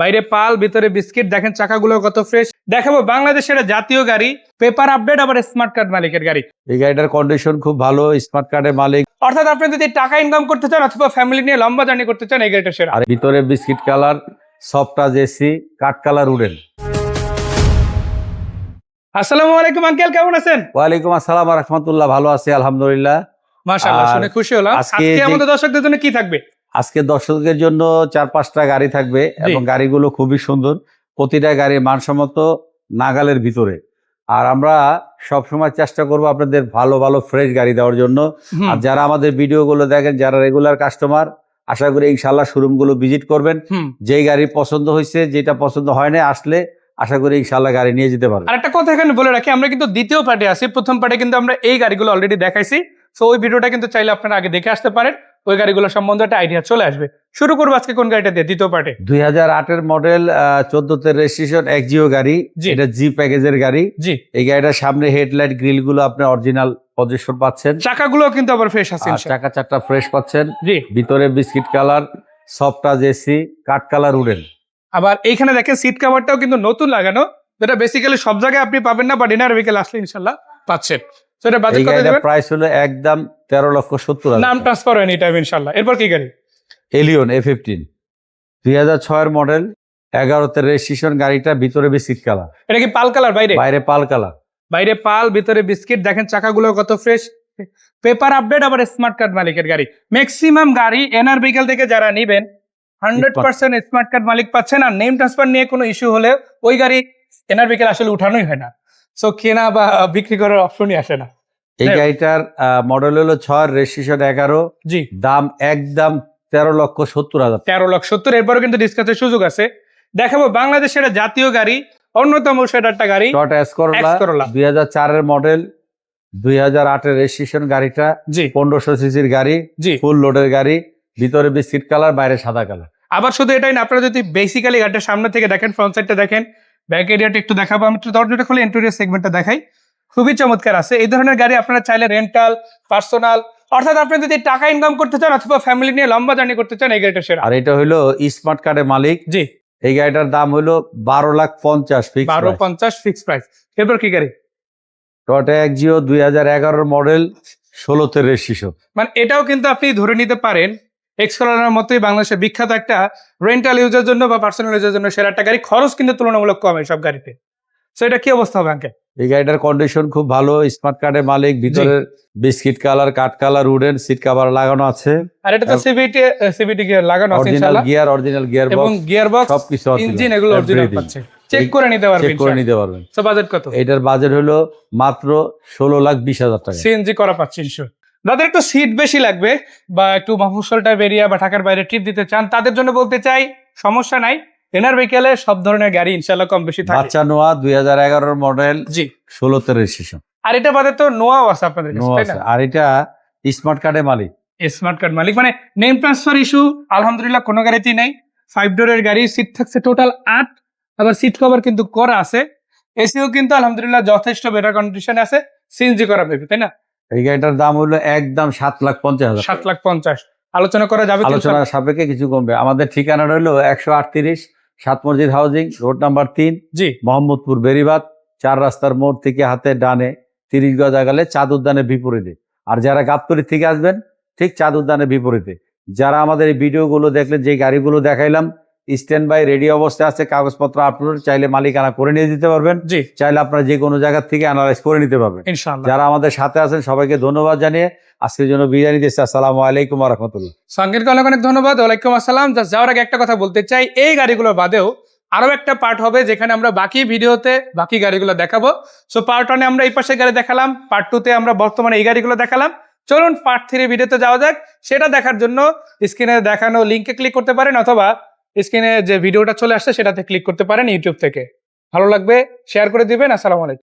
বাইরে পাল ভিতরে বিস্কিট দেখেন চাকাগুলো কত ফ্রেশ দেখাবো বাংলাদেশের জাতীয় গাড়ি পেপার আপডেট আবার স্মার্ট কার্ড মালিকের গাড়ি। এই গাড়িটার কন্ডিশন খুব ভালো স্মার্ট কার্ডের মালিক। অর্থাৎ আপনি যদি টাকা ইনকাম করতে চান অথবা ফ্যামিলি নিয়ে লম্বা জার্নি করতে চান এই গাড়িটা সেরা। আর ভিতরে বিস্কিট কালার সফটাজ এসি কাঠ কালার উডেন। আসসালামু আলাইকুম আঙ্কেল কেমন আছেন? ওয়ালাইকুম আসসালাম রহমতুল্লাহ ভালো আছি আলহামদুলিল্লাহ। মাশাআল্লাহ শুনে খুশি হলাম। আজকে আমাদের দর্শকদের জন্য কি থাকবে? আজকে দর্শকদের জন্য চার পাঁচটা গাড়ি থাকবে এবং গাড়িগুলো খুবই সুন্দর। প্রতিটা গাড়ি মানসম্মত নাগালের ভিতরে। আর আমরা সব সময় চেষ্টা করব আপনাদের ভালো ভালো ফ্রেশ গাড়ি দেওয়ার জন্য। আর যারা আমাদের ভিডিওগুলো দেখেন যারা রেগুলার কাস্টমার আশা করি ইনশাল্লাহ শোরুমগুলো ভিজিট করবেন। যেই গাড়ি পছন্দ হয়েছে যেটা পছন্দ হয় না আসলে আশা করি ইনশাল্লাহ গাড়ি নিয়ে যেতে পারবেন। আর একটা কথা এখানে বলে রাখি আমরা কিন্তু দ্বিতীয় পার্টে আছি। প্রথম পার্টে কিন্তু আমরা এই গাড়িগুলো অলরেডি দেখাইছি। সো ওই ভিডিওটা কিন্তু চাইলে আপনারা আগে দেখে আসতে পারেন। ওই গাড়িগুলো সম্বন্ধে একটা আইডিয়া চলে আসবে। শুরু করব আজকে কোন গাড়িটা দিয়ে? দ্বিতীয় পার্টে দুই হাজার আটের মডেল চোদ্দতে রেজিস্ট্রেশন এক্সিও গাড়ি। এটা জি প্যাকেজের গাড়ি। জি। এই গাড়িটার সামনে হেডলাইট গ্রিলগুলো আপনি অরিজিনাল পজিশন পাচ্ছেন। চাকাগুলো কিন্তু আবার ফ্রেশ আছে চাকা চারটা ফ্রেশ পাচ্ছেন। জি। ভিতরে বিস্কিট কালার সফটাজ এসি কাঠ কালার উডেন আবার এইখানে দেখেন সিট কাভারটাও কিন্তু নতুন লাগানো। যেটা বেসিক্যালি সব জায়গায় আপনি পাবেন না বা ডিনার বিকেল আসলে ইনশাল্লাহ পাচ্ছেন। এটা বাজেট কত গাড়িটার প্রাইস হলো একদম তেরো লক্ষ সত্তর নাম ট্রান্সফার হয়নি টাইম ইনশাল্লাহ এরপর কি গাড়ি? এলিয়ন এ ফিফটিন দুই হাজার ছয়ের মডেল এগারোতে রেজিস্ট্রেশন গাড়িটা ভিতরে বিস্কিট কালার এটা কি পাল কালার বাইরে? বাইরে পাল কালার বাইরে পাল ভিতরে বিস্কিট দেখেন চাকাগুলো কত ফ্রেশ পেপার আপডেট আবার স্মার্ট কার্ড মালিকের গাড়ি। ম্যাক্সিমাম গাড়ি এনআর বিকেল থেকে যারা নিবেন হান্ড্রেড পার্সেন্ট স্মার্ট কার্ড মালিক পাচ্ছেন। আর নেম ট্রান্সফার নিয়ে কোনো ইস্যু হলে ওই গাড়ি এনআর বিকেল আসলে উঠানোই হয় না। সো কেনা বা বিক্রি করার অপশনই আসে না। এই হ্যাঁ। গাড়িটার মডেল হলো ছয় রেজিস্ট্রেশন এগারো। জি। দাম একদম তেরো লক্ষ সত্তর হাজার। তেরো লাখ সত্তর এরপরও কিন্তু ডিসকাসের সুযোগ আছে। দেখাবো বাংলাদেশের একটা জাতীয় গাড়ি অন্যতম সেটা একটা গাড়ি এসকরোলা দুই হাজার চারের মডেল দুই হাজার আটের রেজিস্ট্রেশন গাড়িটা জি। পনেরোশো সিসির গাড়ি জি। ফুল লোডের গাড়ি ভিতরে বিস্কিট কালার বাইরে সাদা কালার আবার শুধু এটাই না আপনারা যদি বেসিক্যালি গাড়িটা সামনে থেকে দেখেন ফ্রন্ট সাইডটা দেখেন ব্যাক এরিয়াটা একটু দেখাবো। আমি একটু দরজাটা খুলে ইন্টেরিয়র সেগমেন্টটা দেখাই। খুবই চমৎকার আছে। এই ধরনের গাড়ি আপনারা চাইলে রেন্টাল পার্সোনাল অর্থাৎ আপনি যদি টাকা ইনকাম করতে চান অথবা ফ্যামিলি নিয়ে লম্বা জার্নি করতে চান এই গাড়িটা সেরা। আর এটা হলো স্মার্ট কার্ডের মালিক। জি। এই গাড়িটার দাম হলো বারো লাখ পঞ্চাশ ফিক্স বারো পঞ্চাশ ফিক্স প্রাইস এরপর কি গাড়ি? টয়টা একজিও দুই হাজার এগারোর মডেল ষোলোতে রেজিস্ট্রেশন। মানে এটাও কিন্তু আপনি ধরে নিতে পারেন এক্সকলারের মতোই বাংলাদেশে বিখ্যাত একটা রেন্টাল ইউজের জন্য বা পার্সোনাল ইউজের জন্য সেরা একটা গাড়ি খরচ কিন্তু তুলনামূলক কম সব গাড়িতে। তো এটা কি অবস্থা হবে এই গাড়িটার কন্ডিশন খুব ভালো স্মার্ট কার্ডের মালিক ভিতরে বিস্কিট কালার কাঠ কালার উডেন সিট কাভার লাগানো আছে। আর এটা তো সিবিটি সিবিটি গিয়ার লাগানো আছে ইনশাআল্লাহ গিয়ার অরিজিনাল গিয়ার বক্স এবং বক্স গিয়ার বক্স সবকিছু ইঞ্জিন এগুলো অরিজিনাল পাচ্ছে। চেক করে নিতে পারবেন চেক করে নিতে পারবেন। তো বাজেট কত? এটার বাজেট হলো মাত্র ষোলো লাখ বিশ হাজার টাকা। সিএনজি করা পাচ্ছে ইনশোর যাদের একটু সিট বেশি লাগবে বা একটু মফস্বল টাইপ এরিয়া বা ঢাকার বাইরে ট্রিপ দিতে চান তাদের জন্য বলতে চাই সমস্যা নাই। এনার বিকেলে সব ধরনের গাড়ি ইনশাল্লাহ কম বেশি থাকে। বাচ্চা নোয়া দুই হাজার এগারোর মডেল জি। ষোলোতে রেজিস্ট্রেশন আর এটা বাদে তো নোয়াও আছে আপনাদের কাছে তাই না? আর এটা স্মার্ট কার্ডের মালিক। স্মার্ট কার্ড মালিক। মানে নেম ট্রান্সফার ইস্যু আলহামদুলিল্লাহ কোনো গাড়িতেই নেই। ফাইভ ডোরের গাড়ি সিট থাকছে টোটাল আট। আবার সিট কভার কিন্তু করা আছে। এসিও কিন্তু আলহামদুলিল্লাহ যথেষ্ট বেটার কন্ডিশনে আছে। সিএনজি করা বেবি তাই না? এই গাড়িটার দাম হলো একদম সাত লাখ পঞ্চাশ হাজার। সাত লাখ পঞ্চাশ। আলোচনা করা যাবে আলোচনা সাপেক্ষে কিছু কমবে। আমাদের ঠিকানা রইল একশো আটত্রিশ সাত মসজিদ হাউজিং রোড নাম্বার তিন জি। মোহাম্মদপুর বেরিবাদ চার রাস্তার মোড় থেকে হাতে ডানে তিরিশ গজ আগালে চাঁদ উদ্যানের বিপরীতে। আর যারা গাবতলি থেকে আসবেন ঠিক চাঁদ উদ্যানের বিপরীতে। যারা আমাদের এই ভিডিওগুলো দেখলেন যে গাড়িগুলো দেখাইলাম স্ট্যান্ড বাই রেডি অবস্থায় আছে কাগজপত্র আপলোড চাইলে মালিকানা করে নিয়ে দিতে পারবেন। চাইলে আপনারা যে কোনো জায়গা থেকে অ্যানালাইজ করে নিতে পারবেন। যারা আমাদের সাথে আছেন সবাইকে ধন্যবাদ জানিয়ে আজকের জন্য বিরিয়ানি দিচ্ছি আসসালামু আলাইকুম রহমতুল্লাহ। সঙ্গীতকে অনেক অনেক ধন্যবাদ। ওয়ালাইকুম আসসালাম। যাওয়ার আগে একটা কথা বলতে চাই। এই গাড়িগুলো বাদেও আরও একটা পার্ট হবে যেখানে আমরা বাকি ভিডিওতে বাকি গাড়িগুলো দেখাবো। সো পার্ট ওয়ানে আমরা এই পাশে গাড়ি দেখালাম। পার্ট টু তে আমরা বর্তমানে এই গাড়িগুলো দেখালাম। চলুন পার্ট থ্রি ভিডিওতে যাওয়া যাক। সেটা দেখার জন্য স্ক্রিনে দেখানো লিঙ্কে ক্লিক করতে পারেন অথবা স্ক্রিনে যে ভিডিওটা চলে আসছে সেটাতে ক্লিক করতে পারেন ইউটিউব থেকে। ভালো লাগবে শেয়ার করে দিবেন, আসসালামু আলাইকুম।